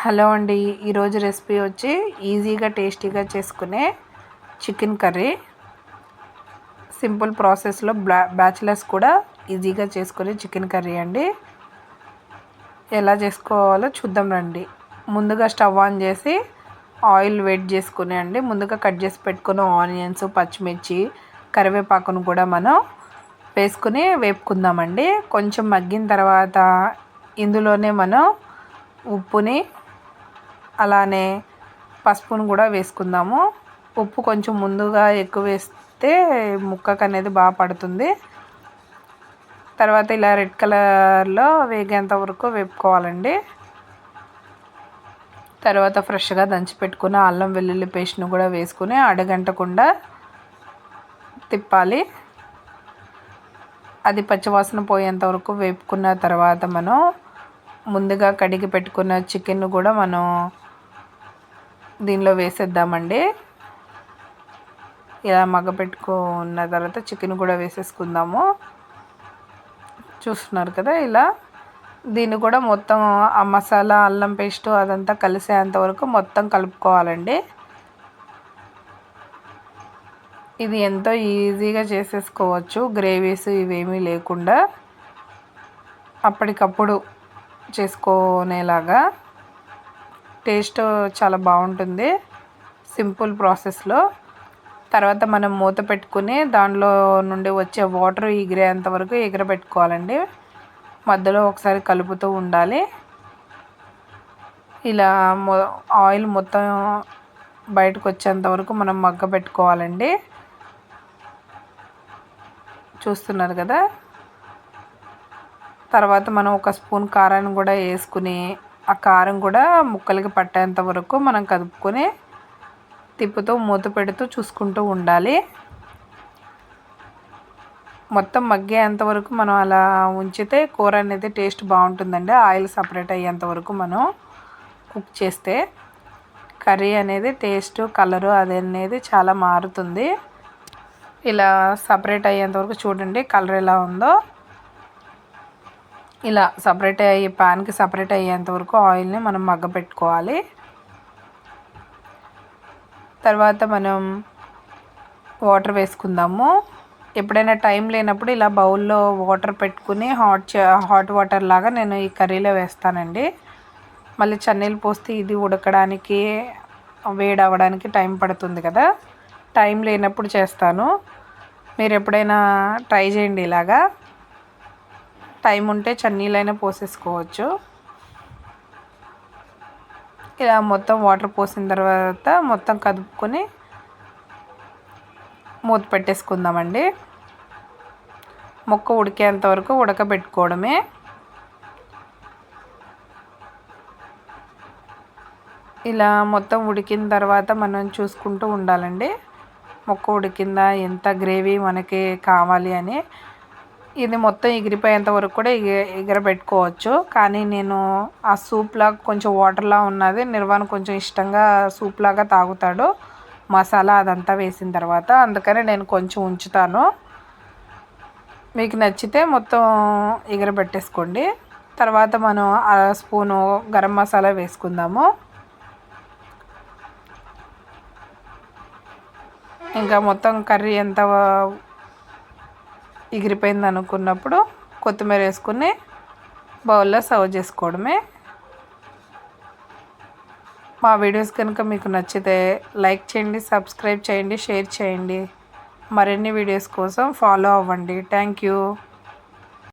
Hello అండి ఈరోజు recipe వచ్చి ఈజీగా టేస్టీగా చేసుకునే చికెన్ కర్రీ. సింపుల్ ప్రాసెస్లో బ్లా బ్యాచిలర్స్ కూడా ఈజీగా చేసుకునే చికెన్ కర్రీ అండి. ఎలా చేసుకోవాలో చూద్దాం రండి. ముందుగా స్టవ్ ఆన్ చేసి ఆయిల్ వెయిట్ చేసుకుని అండి. ముందుగా కట్ చేసి పెట్టుకున్న ఆనియన్స్ పచ్చిమిర్చి కరివేపాకును కూడా మనం వేసుకుని వేపుకుందామండి. కొంచెం మగ్గిన తర్వాత ఇందులోనే మనం ఉప్పుని అలానే పసుపును కూడా వేసుకుందాము. ఉప్పు కొంచెం ముందుగా ఎక్కువ వేస్తే ముక్కకు అనేది బాగా పడుతుంది. తర్వాత ఇలా రెడ్ కలర్లో వేగేంత వరకు వేపుకోవాలండి. తర్వాత ఫ్రెష్గా దంచి పెట్టుకున్న అల్లం వెల్లుల్లి పేస్ట్ను కూడా వేసుకుని అడగంటకుండా తిప్పాలి. అది పచ్చివాసన పోయేంత వరకు వేపుకున్న తర్వాత మనం ముందుగా కడిగి పెట్టుకున్న చికెన్ కూడా మనం దీనిలో వేసేద్దామండి. ఇలా మగ్గపెట్టుకున్న తర్వాత చికెన్ కూడా వేసేసుకుందాము. చూస్తున్నారు కదా ఇలా. దీన్ని కూడా మొత్తం ఆ మసాలా అల్లం పేస్ట్ అదంతా కలిసేంత వరకు మొత్తం కలుపుకోవాలండి. ఇది ఎంతో ఈజీగా చేసేసుకోవచ్చు. గ్రేవీస్ ఇవేమీ లేకుండా. అప్పటికప్పుడు చేసుకునేలాగా. టేస్ట్ చాలా బాగుంటుంది. సింపుల్ ప్రాసెస్లో. తర్వాత మనం మూత పెట్టుకుని దానిలో నుండి వచ్చే వాటర్ ఎగిరేంత వరకు ఎగరబెట్టుకోవాలండి. మధ్యలో ఒకసారి కలుపుతూ ఉండాలి. ఇలా ఆయిల్ మొత్తం బయటకు వచ్చేంత వరకు మనం మగ్గ పెట్టుకోవాలండి. చూస్తున్నారు కదా? తర్వాత మనం ఒక స్పూన్ కారాన్ని కూడా వేసుకుని ఆ కారం కూడా ముక్కలకి పట్టేంత వరకు మనం కదుపుకొని తిప్పుతూ మూత పెడుతూ చూసుకుంటూ ఉండాలి. మొత్తం మగ్గేంత వరకు మనం అలా ఉంచితే కూర అనేది టేస్ట్ బాగుంటుందండి. ఆయిల్ సపరేట్ అయ్యేంత వరకు మనం కుక్ చేస్తే కర్రీ అనేది టేస్ట్ కలరు అది అనేది చాలా మారుతుంది. ఇలా సపరేట్ అయ్యేంత వరకు చూడండి కలర్ ఎలా ఉందో. ఇలా సపరేట్ అయ్యి పాన్కి సపరేట్ అయ్యేంత వరకు ఆయిల్ని మనం మగ్గ పెట్టుకోవాలి. తర్వాత మనం వాటర్ వేసుకుందాము. ఎప్పుడైనా టైం లేనప్పుడు ఇలా బౌల్లో వాటర్ పెట్టుకుని హాట్ హాట్ వాటర్ లాగా నేను ఈ కర్రీలో వేస్తానండి. మళ్ళీ చన్నీళ్ళు పోస్తే ఇది ఉడకడానికి వేడి అవ్వడానికి టైం పడుతుంది కదా. టైం లేనప్పుడు చేస్తాను. మీరు ఎప్పుడైనా ట్రై చేయండి ఇలాగా. టైం ఉంటే చన్నీళ్ళైనా పోసేసుకోవచ్చు. ఇలా మొత్తం వాటర్ పోసిన తర్వాత మొత్తం కదుపుకొని మూత పెట్టేసుకుందామండి. మొక్క ఉడికేంత వరకు ఉడకబెట్టుకోవడమే. ఇలా మొత్తం ఉడికిన తర్వాత మనం చూసుకుంటూ ఉండాలండి. మొక్క ఉడికిందా ఎంత గ్రేవీ మనకి కావాలి అని. ఇది మొత్తం ఎగిరిపోయేంత వరకు కూడా ఎగరబెట్టుకోవచ్చు. కానీ నేను ఆ సూప్లాగా కొంచెం వాటర్లా ఉన్నది. నిర్వాణ కొంచెం ఇష్టంగా సూప్ లాగా తాగుతాడు. మసాలా అదంతా వేసిన తర్వాత అందుకని నేను కొంచెం ఉంచుతాను. మీకు నచ్చితే మొత్తం ఎగరబెట్టేసుకోండి. తర్వాత మనం ఆ స్పూను గరం మసాలా వేసుకుందాము. ఇంకా మొత్తం కర్రీ ఎంత ఎగిరిపోయింది అనుకున్నప్పుడు కొత్తిమీర వేసుకుని బౌల్లో సర్వ్ చేసుకోవడమే. మా వీడియోస్ కనుక మీకు నచ్చితే లైక్ చేయండి సబ్స్క్రైబ్ చేయండి షేర్ చేయండి. మరిన్ని వీడియోస్ కోసం ఫాలో అవ్వండి. Thank you.